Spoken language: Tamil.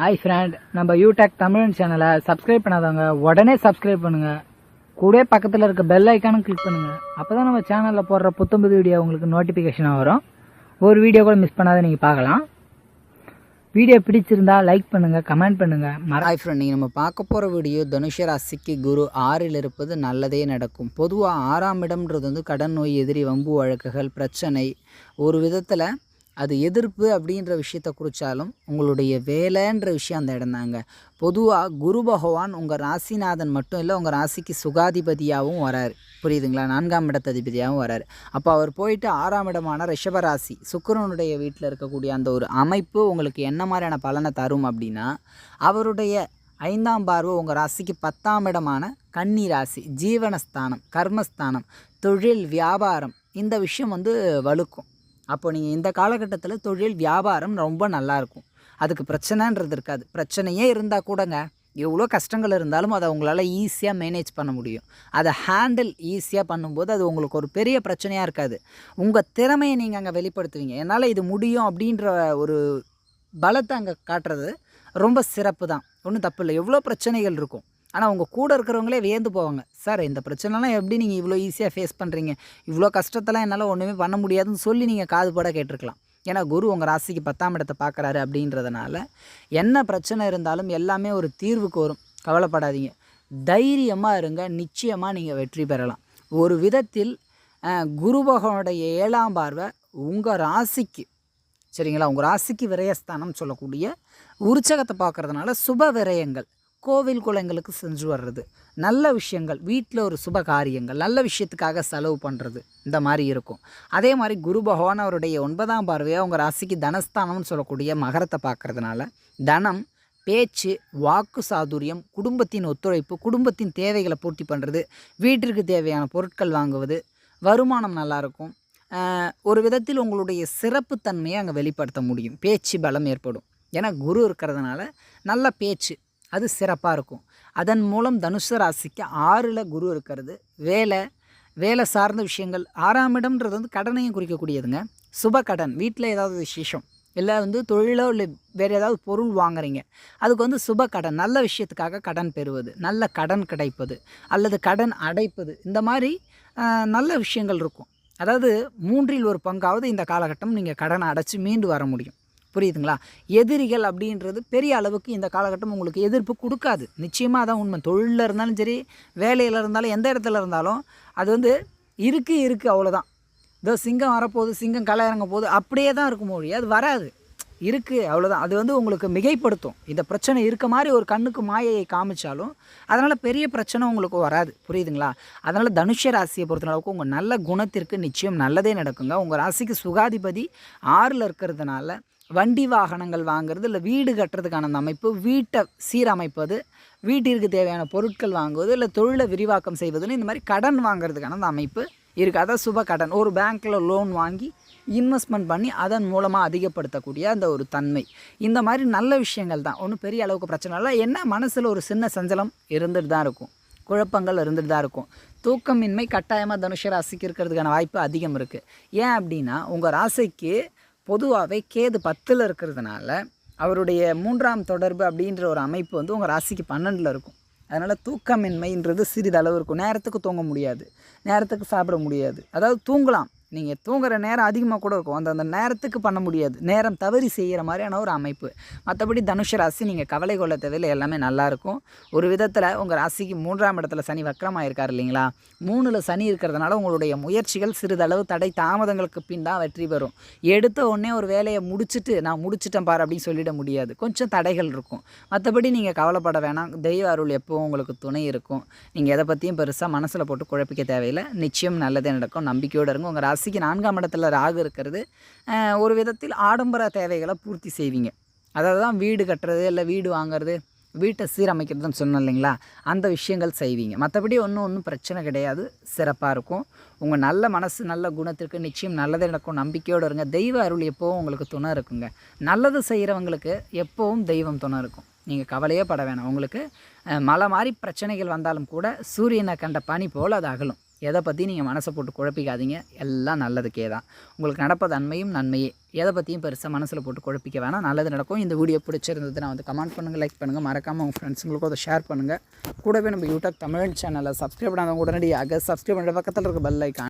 ஹாய் ஃப்ரெண்ட் நம்ம யூடெக் தமிழ் சேனலை சப்ஸ்கிரைப் பண்ணாதவங்க உடனே சப்ஸ்கிரைப் பண்ணுங்க. கூட பக்கத்தில் இருக்க பெல் ஐக்கானும் கிளிக் பண்ணுங்க. அப்பதான் நம்ம சேனலில் போடுற புத்தம்புது வீடியோ உங்களுக்கு நோட்டிஃபிகேஷனாக வரும். ஒரு வீடியோ கூட மிஸ் பண்ணாத நீங்கள் பார்க்கலாம். வீடியோ பிடிச்சிருந்தா லைக் பண்ணுங்க கமெண்ட் பண்ணுங்க. ஹாய் ஃப்ரெண்ட் நீங்கள் நம்ம பார்க்க போகிற வீடியோ தனுஷ ராசிக்கு குரு ஆறில் இருப்பது நல்லதே நடக்கும். பொதுவாக ஆறாம் இடம்ன்றது வந்து கடன் நோய் எதிரி வம்பு வழக்குகள் பிரச்சனை. ஒரு விதத்தில் அது எதிர்ப்பு அப்படின்ற விஷயத்தை குறித்தாலும் உங்களுடைய வேலைன்ற விஷயம் அந்த இடம் தாங்க. பொதுவாக குரு பகவான் உங்கள் ராசிநாதன் மட்டும் இல்லை உங்கள் ராசிக்கு சுகாதிபதியாகவும் வராரு. புரியுதுங்களா? நான்காம் இடத்ததிபதியாகவும் வராரு. அப்போ அவர் போயிட்டு ஆறாம் இடமான ரிஷபராசி ராசி சுக்கிரனுடைய வீட்டில் இருக்கக்கூடிய அந்த ஒரு அமைப்பு உங்களுக்கு என்ன மாதிரியான பலனை தரும் அப்படின்னா அவருடைய ஐந்தாம் பார்வை உங்கள் ராசிக்கு பத்தாம் இடமான கன்னி ராசி ஜீவனஸ்தானம் கர்மஸ்தானம் தொழில் வியாபாரம் இந்த விஷயம் வந்து வலுக்கும். அப்போ நீங்கள் இந்த காலகட்டத்தில் தொழில் வியாபாரம் ரொம்ப நல்லாயிருக்கும் அதுக்கு பிரச்சனைன்றது இருக்காது. பிரச்சனையே இருந்தால் கூடங்க எவ்வளோ கஷ்டங்கள் இருந்தாலும் அதை உங்களால் ஈஸியாக மேனேஜ் பண்ண முடியும். அதை ஹேண்டில் ஈஸியாக பண்ணும்போது அது உங்களுக்கு ஒரு பெரிய பிரச்சனையாக இருக்காது. உங்கள் திறமையை நீங்கள் அங்கே வெளிப்படுத்துவீங்க. என்னால் இது முடியும் அப்படின்ற ஒரு பலத்தை அங்கே காட்டுறது ரொம்ப சிறப்பு தான் ஒன்றும் தப்பு இல்லை. எவ்வளோ பிரச்சனைகள் இருக்கும். ஆனால் உங்கள் கூட இருக்கிறவங்களே வியந்து போவாங்க. சார் இந்த பிரச்சனைலாம் எப்படி நீங்கள் இவ்வளோ ஈஸியாக ஃபேஸ் பண்ணுறீங்க இவ்வளோ கஷ்டத்தெல்லாம் என்னால் ஒன்றுமே பண்ண முடியாதுன்னு சொல்லி நீங்கள் காது போட கேட்டிருக்கலாம். ஏன்னா குரு உங்கள் ராசிக்கு பத்தாம் இடத்தை பார்க்குறாரு அப்படின்றதுனால என்ன பிரச்சனை இருந்தாலும் எல்லாமே ஒரு தீர்வுக்கு வரும் கவலைப்படாதீங்க. தைரியமாக இருங்க. நிச்சயமாக நீங்கள் வெற்றி பெறலாம். ஒரு விதத்தில் குரு பகவானுடைய ஏழாம் பார்வை உங்கள் ராசிக்கு சரிங்களா? உங்கள் ராசிக்கு விரயஸ்தானம் சொல்லக்கூடிய உற்சகத்தை பார்க்கறதுனால சுப விரயங்கள். கோவில் குளங்களுக்கு செஞ்சு வர்றது. நல்ல விஷயங்கள் வீட்டில் ஒரு சுப காரியங்கள் நல்ல விஷயத்துக்காக செலவு பண்ணுறது இந்த மாதிரி இருக்கும். அதே மாதிரி குரு பகவான் அவருடைய ஒன்பதாம் பார்வையாக உங்கள் ராசிக்கு தனஸ்தானம்னு சொல்லக்கூடிய மகரத்தை பார்க்குறதுனால தனம் பேச்சு வாக்கு சாதுரியம் குடும்பத்தின் ஒத்துழைப்பு குடும்பத்தின் தேவைகளை பூர்த்தி பண்ணுறது வீட்டிற்கு தேவையான பொருட்கள் வாங்குவது வருமானம் நல்லாயிருக்கும் ஒரு விதத்தில் உங்களுடைய சிறப்புத்தன்மையை அங்கே வெளிப்படுத்த முடியும். பேச்சு பலம் ஏற்படும். ஏன்னா குரு இருக்கிறதுனால நல்ல பேச்சு அது சிறப்பாக இருக்கும். அதன் மூலம் தனுசு ராசிக்கு ஆறில் குரு இருக்கிறது. வேலை வேலை சார்ந்த விஷயங்கள் ஆறாம் இடம்ன்றது வந்து கடனையும் குறிக்கக்கூடியதுங்க. சுப கடன் வீட்டில் ஏதாவது விசேஷம் இல்லை வந்து தொழிலோ இல்லை வேறு ஏதாவது பொருள் வாங்குறீங்க அதுக்கு வந்து சுப கடன் நல்ல விஷயத்துக்காக கடன் பெறுவது நல்ல கடன் கிடைப்பது அல்லது கடன் அடைப்பது இந்த மாதிரி நல்ல விஷயங்கள் இருக்கும். அதாவது மூன்றில் ஒரு பங்காவது இந்த காலகட்டம் நீங்கள் கடனை அடைச்சி மீண்டு வர முடியும். புரியுதுங்களா? எதிரிகள் அப்படின்றது பெரிய அளவுக்கு இந்த காலகட்டம் உங்களுக்கு எதிர்ப்பு கொடுக்காது. நிச்சயமாக அதான் உண்மை. தொழிலில் இருந்தாலும் சரி வேலையில் இருந்தாலும் எந்த இடத்துல இருந்தாலும் அது வந்து இருக்குது இருக்குது அவ்வளோதான் இதோ சிங்கம் வரப்போகுது சிங்கம் களை இறங்க போகுது அப்படியே தான் இருக்கும் மொழி அது வராது. இருக்குது அவ்வளோதான் அது வந்து உங்களுக்கு மிகைப்படுத்தும். இந்த பிரச்சனை இருக்க மாதிரி ஒரு கண்ணுக்கு மாயையை காமிச்சாலும் அதனால் பெரிய பிரச்சனை உங்களுக்கு வராது. புரியுதுங்களா? அதனால் தனுஷ ராசியை பொறுத்தளவுக்கு உங்கள் நல்ல குணத்திற்கு நிச்சயம் நல்லதே நடக்குங்க. உங்கள் ராசிக்கு சுகாதிபதி ஆறில் இருக்கிறதுனால வண்டி வாகனங்கள் வாங்குறது இல்லை வீடு கட்டுறதுக்கான அந்த அமைப்பு வீட்டை சீரமைப்பது வீட்டிற்கு தேவையான பொருட்கள் வாங்குவது இல்லை தொழிலை விரிவாக்கம் செய்வதுன்னு இந்த மாதிரி கடன் வாங்குறதுக்கான அந்த அமைப்பு இருக்குது அதான் சுப கடன் ஒரு பேங்க்கில் லோன் வாங்கி இன்வெஸ்ட்மெண்ட் பண்ணி அதன் மூலமாக அதிகப்படுத்தக்கூடிய அந்த ஒரு தன்மை. இந்த மாதிரி நல்ல விஷயங்கள் தான். ஒன்றும் பெரிய அளவுக்கு பிரச்சனை இல்லை. என்ன மனசில் ஒரு சின்ன சஞ்சலம் இருந்துட்டு தான் இருக்கும். குழப்பங்கள் இருந்துட்டு தான் இருக்கும். தூக்கமின்மை கட்டாயமாக தனுஷ ராசிக்கு இருக்கிறதுக்கான வாய்ப்பு அதிகம் இருக்குது ஏன் அப்படின்னா உங்கள் ராசிக்கு பொதுவாகவே கேது பத்தில் இருக்கிறதுனால அவருடைய மூன்றாம் தொடர்பு அப்படின்ற ஒரு அமைப்பு வந்து உங்கள் ராசிக்கு பன்னெண்டில் இருக்கும். அதனால் தூக்கமின்மைன்றது சிறிதளவு இருக்கும். நேரத்துக்கு தூங்க முடியாது. நேரத்துக்கு சாப்பிட முடியாது. அதாவது தூங்கலாம். நீங்கள் தூங்குற நேரம் அதிகமாக கூட இருக்கும். அந்த அந்த நேரத்துக்கு பண்ண முடியாது. நேரம் தவறி செய்கிற மாதிரியான ஒரு அமைப்பு. மற்றபடி தனுஷ ராசி நீங்கள் கவலை கொள்ள தேவையில்லை. எல்லாமே நல்லாயிருக்கும் ஒரு விதத்தில் உங்கள் ராசிக்கு மூன்றாம் இடத்துல சனி வக்கரமாக இருக்கார் இல்லைங்களா? மூணில் சனி இருக்கிறதுனால உங்களுடைய முயற்சிகள் சிறிதளவு தடை தாமதங்களுக்கு பின் தான் வெற்றி பெறும். எடுத்த உடனே ஒரு வேலையை முடிச்சுட்டு நான் முடிச்சிட்டேன் பாரு அப்படின்னு சொல்லிட முடியாது. கொஞ்சம் தடைகள் இருக்கும். மற்றபடி நீங்கள் கவலைப்பட வேணாம். தெய்வ அருள் எப்போவும் உங்களுக்கு துணை இருக்கும். நீங்கள் எதை பற்றியும் பெருசாக மனசில் போட்டு குழப்பிக்க தேவையில்லை. நிச்சயம் நல்லதே நடக்கும். நம்பிக்கையோடு இருங்க. உங்கள் ராசிக்கு நான்காம் இடத்துல ராகு இருக்கிறது ஒரு விதத்தில் ஆடம்பர தேவைகளை பூர்த்தி செய்வீங்க. அதாவது தான் வீடு கட்டுறது இல்லை வீடு வாங்குறது வீட்டை சீரமைக்கிறதுன்னு சொன்னோம் இல்லைங்களா? அந்த விஷயங்கள் செய்வீங்க. மற்றபடி ஒன்றும் ஒன்றும் பிரச்சனை கிடையாது. சிறப்பாக இருக்கும். உங்கள் நல்ல மனசு நல்ல குணத்திற்கு நிச்சயம் நல்லது நடக்கும். நம்பிக்கையோடு இருங்க. தெய்வ அருள் எப்போவும் உங்களுக்கு துணை இருக்குங்க. நல்லது செய்கிறவங்களுக்கு எப்போவும் தெய்வம் துணை இருக்கும். நீங்கள் கவலையே பட வேணாம். உங்களுக்கு அஹ், மலை மாதிரி பிரச்சனைகள் வந்தாலும் கூட சூரியனை கண்ட பனி போல் அது அகலும். எதை பற்றி நீங்கள் மனசை போட்டு குழப்பிக்காதீங்க. எல்லாம் நல்லதுக்கே தான். உங்களுக்கு நடப்பது நன்மையும் நன்மையே. எதை பற்றியும் பெருசாக மனசில் போட்டு குழப்பிக்க வேணாம். நல்லது நடக்கும். இந்த வீடியோ பிடிச்சிருந்ததுன்னா வந்து கமெண்ட் பண்ணுங்கள் லைக் பண்ணுங்கள் மறக்காமல் உங்கள் ஃப்ரெண்ட்ஸுங்களுக்கும் அதை ஷேர் பண்ணுங்கள் கூடவே நம்ம யூடியூப் தமிழ் சேனலை சப்ஸ்கிரைப் பண்ணாதவங்க உடனடியாக சப்ஸ்கிரைப் பண்ணுற பக்கத்தில் இருக்க பெல் ஐக்கான்